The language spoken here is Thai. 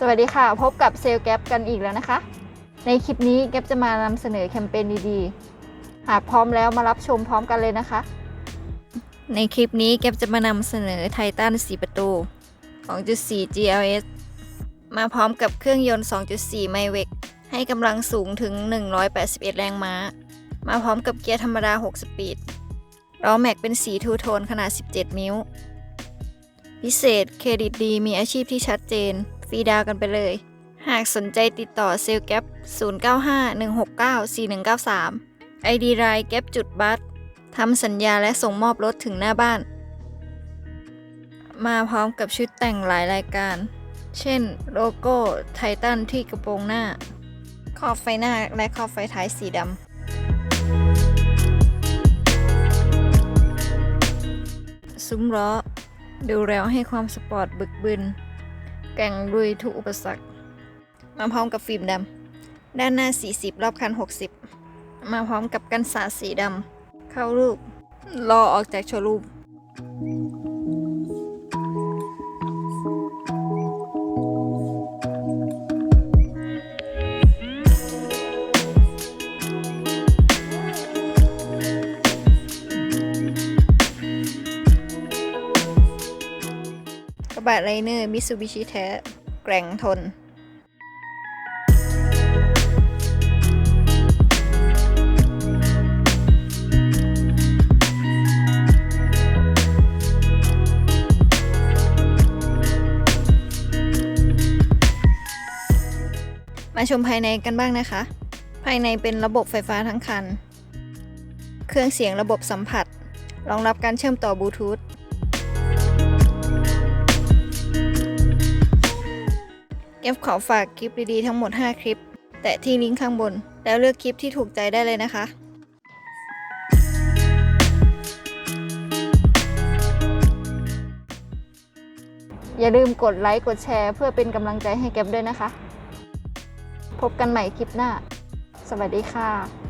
สวัสดีค่ะ พบกับเซลแกปกันอีกแล้วนะคะ ในคลิปนี้แกปจะมานำเสนอแคมเปญดีๆ หากพร้อมแล้วมารับชมพร้อมกันเลยนะคะ ในคลิปนี้แกปจะมานำเสนอไททัน4 ประตู 2.4 GLS มาพร้อมกับเครื่องยนต์ 2.4 ไมเวกให้กำลังสูงถึง 181 แรงม้า มาพร้อมกับเกียร์ธรรมดา 6 สปีดล้อแม็กเป็นสีทูโทนขนาด 17 นิ้ว พิเศษเครดิตดีมีอาชีพที่ชัดเจน ฟรีดาวกันไปเลย หากสนใจติดต่อเซลแกป0951694193 ID รายแกปจุดบัสทำสัญญาและส่งมอบรถถึงหน้าบ้าน มาพร้อมกับชุดแต่งหลายรายการ เช่น โลโก้ไททันที่กระโปรงหน้า ขอบไฟหน้าและขอบไฟท้ายสีดำซุ้มล้อ ดูแล้วให้ความสปอร์ตบึกบึน แกร่งลุยทุกอุปสรรค มาพร้อมกับฟิล์มดำ ด้านหน้า 40 รอบคัน 60 มาพร้อมกับกันสาสีดำ เข้ารูป รอออกจากโชว์รูม บะไลเนอร์มิ t ซูบิชิแท้ แกร่งทนมาชมภายในกันบ้างนะคะ ภายในเป็นระบบไฟฟ้าทั้งคัน เครื่องเสียงระบบสัมผัส รองรับการเชื่อมต่อบลูทูธ เก็บขอฝากคลิปดีๆทั้งหมด 5 คลิป แตะที่ลิงก์ข้างบน แล้วเลือกคลิปที่ถูกใจได้เลยนะคะอย่าลืมกดไลค์ กดแชร์ เพื่อเป็นกำลังใจให้แก๊ปด้วยนะคะ พบกันใหม่คลิปหน้า สวัสดีค่ะ